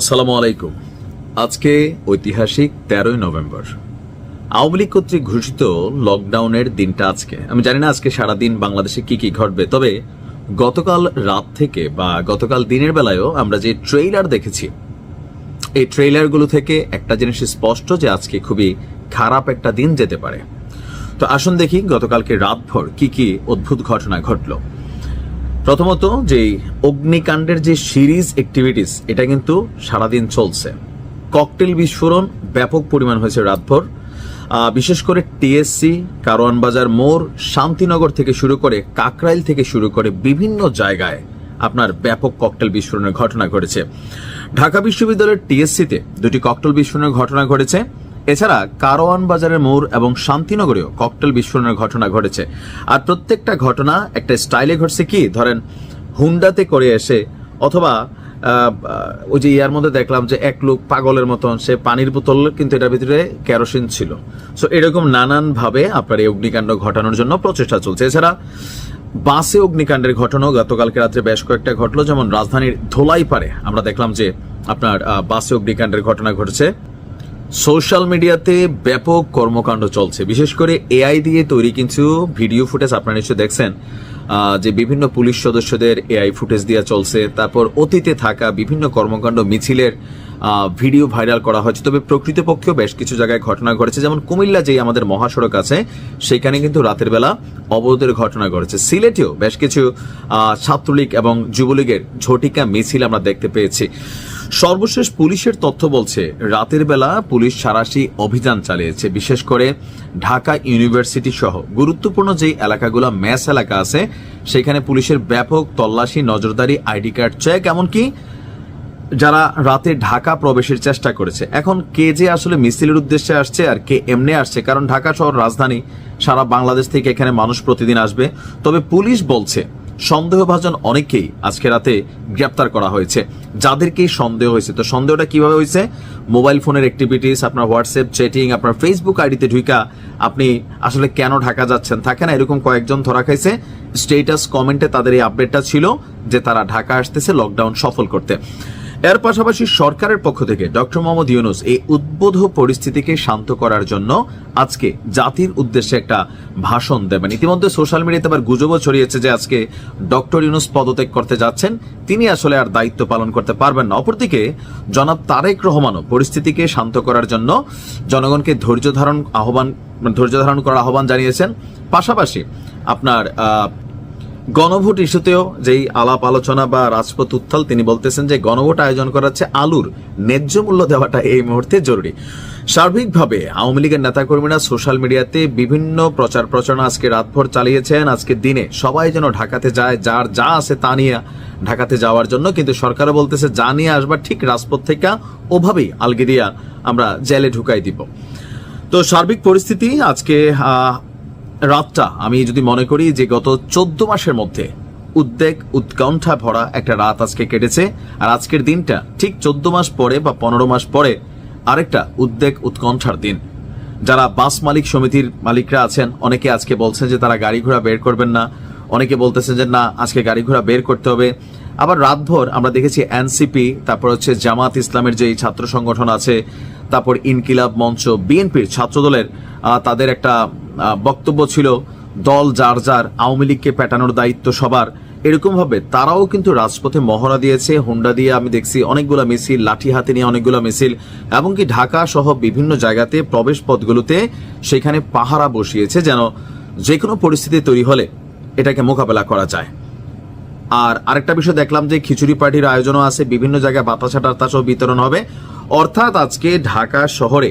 আসসালামু আলাইকুম। আজকে ঐতিহাসিক তেরোই নভেম্বর। আওয়ামী লীগ কর্তৃক ঘোষিত লকডাউনের দিনটা আজকে। আমি জানি না আজকে সারাদিন বাংলাদেশে কি কি ঘটবে, তবে গতকাল রাত থেকে বা গতকাল দিনের বেলায়ও আমরা যে ট্রেইলার দেখেছি, এই ট্রেইলারগুলো থেকে একটা জিনিস স্পষ্ট যে আজকে খুবই খারাপ একটা দিন যেতে পারে। তো আসুন দেখি গতকালকে রাতভর কি কি অদ্ভুত ঘটনা ঘটলো। প্রথমত যে অগ্নিকাণ্ডের যে সিরিজ অ্যাক্টিভিটিস এটা কিন্তু সারাদিন চলছে। ককটেল বিস্ফোরণ ব্যাপক পরিমাণ হয়েছে রাতভর। বিশেষ করে টিএসসি কারওয়ান বাজার মোড়, শান্তিনগর থেকে শুরু করে কাকরাইল থেকে শুরু করে বিভিন্ন জায়গায় আপনার ব্যাপক ককটেল বিস্ফোরণের ঘটনা ঘটেছে। ঢাকা বিশ্ববিদ্যালয়ের টিএসসিতে দুটি ককটেল বিস্ফোরণের ঘটনা ঘটেছে। এছাড়া কারওয়ান বাজারের মোড় এবং শান্তিনগরেও ককটেল বিস্ফোরণের ঘটনা ঘটেছে। আর প্রত্যেকটা ঘটনা একটা স্টাইলে ঘটছে কি? ধরেন, হুন্ডাতে করে এসে অথবা ওই যে ইয়ার মধ্যে দেখলাম যে এক লোক পাগলের মতন, সে পানির বোতল কিন্তু এটার ভিতরে কেরোসিন ছিল। সো এরকম নানানভাবে আপনার এই অগ্নিকাণ্ড ঘটানোর জন্য প্রচেষ্টা চলছে। এছাড়া, বাসে অগ্নিকাণ্ডের ঘটনাও গতকালকে রাত্রে বেশ কয়েকটা ঘটলো। যেমন রাজধানীর ধোলাই পারে আমরা দেখলাম যে আপনার বাসে অগ্নিকাণ্ডের ঘটনা ঘটেছে। সোশ্যাল মিডিয়াতে ব্যাপক কর্মকাণ্ড চলছে। বিশেষ করে এআই দিয়ে তৈরি কিছু ভিডিও ফুটেজ আপনারা নিশ্চয়ই দেখছেন যে বিভিন্ন পুলিশ সদস্যদের এআই ফুটেজ দিয়ে চলছে। তারপর অতীতে থাকা বিভিন্ন কর্মকাণ্ড মিছিলের ভিডিও ভাইরাল করা হয়েছে। তবে প্রকৃতপক্ষেও বেশ কিছু জায়গায় ঘটনা ঘটেছে। যেমন কুমিল্লা যেই আমাদের মহাসড়ক আছে, সেখানে কিন্তু রাতের বেলা অবরোধের ঘটনা ঘটেছে। সিলেটেও বেশ কিছু ছাত্রলীগ এবং যুবলীগের ঝটিকা মিছিল আমরা দেখতে পেয়েছি। সর্বশেষ পুলিশের তথ্য বলছে, রাতের বেলা পুলিশ সারাশি অভিযান চালিয়েছে, বিশেষ করে ঢাকা ইউনিভার্সিটি সহ। গুরুত্বপূর্ণ যে এলাকাগুলো, ম্যাস এলাকা আছে, সেখানে পুলিশের ব্যাপক তল্লাশি, নজরদারি, আইডি কার্ড চেক, এমনকি যারা রাতে ঢাকা প্রবেশের চেষ্টা করেছে। এখন কে যে আসলে মিছিলের উদ্দেশ্যে আসছে আর কে এমনি আসছে, কারণ ঢাকা শহর রাজধানী, সারা বাংলাদেশ থেকে এখানে মানুষ প্রতিদিন আসবে। তবে পুলিশ বলছে সন্দেহভাজন অনেকেই আজকে রাতে গ্রেপ্তার করা হয়েছে। যাদেরকে সন্দেহ হয়েছে, তো সন্দেহটা কীভাবে হয়েছে? মোবাইল ফোনের অ্যাক্টিভিটিস আপনার হোয়াটসঅ্যাপ চ্যাটিং আপনার ফেসবুক আইডিতে ঢুকা আপনি আসলে কেন ঢাকা যাচ্ছেন? থাকে না, এরকম কয়েকজন ধরা খাইছে। স্টেটাস কমেন্টে তাদের এই আপডেটটা ছিল যে তারা ঢাকা আসতেছে লকডাউন সফল করতে। এর পাশাপাশি সরকারের পক্ষ থেকে ডক্টর মোহাম্মদ ইউনুস এই উদ্বোধ পরিস্থিতিকে শান্ত করার জন্য আজকে জাতির উদ্দেশ্যে একটা ভাষণ দেবেন। ইতিমধ্যে সোশ্যাল মিডিয়াতে আবার গুজবও ছড়িয়েছে যে আজকে ডক্টর ইউনুস পদত্যাগ করতে যাচ্ছেন। তিনি আসলে আর দায়িত্ব পালন করতে পারবেন না। অপরদিকে জনাব তারেক রহমানও পরিস্থিতিকে শান্ত করার জন্য জনগণকে ধৈর্য ধারণ আহ্বান ধৈর্য ধারণ করার আহ্বান জানিয়েছেন। পাশাপাশি আপনার গণভোট ইস্যুতেও যেই আলাপ আলোচনা বা রাজপথ উত্থাল, তিনি বলতেছেন যে গণভোট আয়োজন করা হচ্ছে আলুর ন্যায্য মূল্য দেওয়াটা এই মুহূর্তে জরুরি। সার্বিকভাবে আওয়ামী লীগের নেতাকর্মীরা সোশ্যাল মিডিয়াতে বিভিন্ন প্রচার প্রচারণা আজকে রাতভর চালিয়েছেন। আজকে দিনে সবাই যেন ঢাকাতে যায়, যার যা আছে তা নিয়ে ঢাকাতে যাওয়ার জন্য। কিন্তু সরকারও বলতেছে, যা নিয়ে আসবার ঠিক রাজপথ থেকে ওভাবেই আলগে দিয়া আমরা জেলে ঢুকাই দিব। তো সার্বিক পরিস্থিতি আজকে রাতটা আমি যদি মনে করি যে গত চোদ্দ মাসের মধ্যে উদ্বেগ, উৎকণ্ঠা ভরা একটা রাত আজকে কেটেছে, আর আজকের দিনটা ঠিক চোদ্দ মাস পরে বা পনেরো মাস পরে আরেকটা উদ্বেগ, উৎকণ্ঠার দিন। যারা বাস মালিক সমিতির মালিকরা আছেন, অনেকে আজকে বলছেন যে তারা গাড়ি ঘোড়া বের করবেন না, অনেকে বলতেছেন যে না, আজকে গাড়ি ঘোড়া বের করতে হবে। আবার রাতভর আমরা দেখেছি এনসিপি, তারপর হচ্ছে জামাত ইসলামের যে ছাত্র সংগঠন আছে, তারপর ইনকিলাব মঞ্চ, বিএনপির ছাত্রদলের তাদের একটা বক্তব্য ছিল, দল যার যার, আওয়ামী লীগকে পেটানোর দায়িত্ব সবার। এরকম ভাবে তারাও কিন্তু রাজপথে মহড়া দিয়েছে, হুন্ডা দিয়ে আমি দেখছি অনেকগুলো মিছিল লাঠি হাতে নিয়ে অনেকগুলো মিছিল, এমনকি ঢাকা সহ বিভিন্ন জায়গাতে প্রবেশ পথগুলোতে সেখানে পাহারা বসিয়েছে যেন যে কোনো পরিস্থিতি তৈরি হলে এটাকে মোকাবেলা করা যায়। আর আরেকটা বিষয় দেখলাম যে খিচুড়ি পার্টির আয়োজনও আছে, বিভিন্ন জায়গায় বাতাসা টাতাসও বিতরণ হবে। অর্থাৎ আজকে ঢাকা শহরে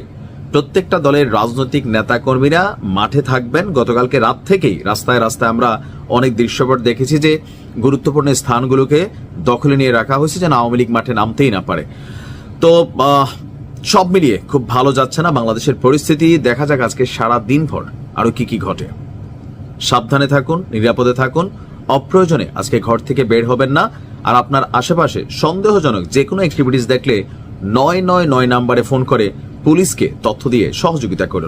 প্রত্যেকটা দলের রাজনৈতিক নেতাকর্মীরা মাঠে থাকবেন। গতকালকে রাত থেকেই রাস্তায় রাস্তায় আমরা অনেক দৃশ্যপট দেখেছি যে গুরুত্বপূর্ণ স্থানগুলোকে দখলে নিয়ে রাখা হয়েছে যেন আওয়ামী লীগ মাঠে নামতেই না পারে। তো সব মিলিয়ে খুব ভালো যাচ্ছে না বাংলাদেশের পরিস্থিতি। দেখা যাক আজকে সারা দিন ভর আরও কি কি ঘটে। সাবধানে থাকুন, নিরাপদে থাকুন। অপ্রয়োজনে আজকে ঘর থেকে বের হবেন না। আর আপনার আশেপাশে সন্দেহজনক যে কোনো অ্যাক্টিভিটিস দেখলে নয় নয় নয় নাম্বারে ফোন করে পুলিশকে তথ্য দিয়ে সহযোগিতা করুন।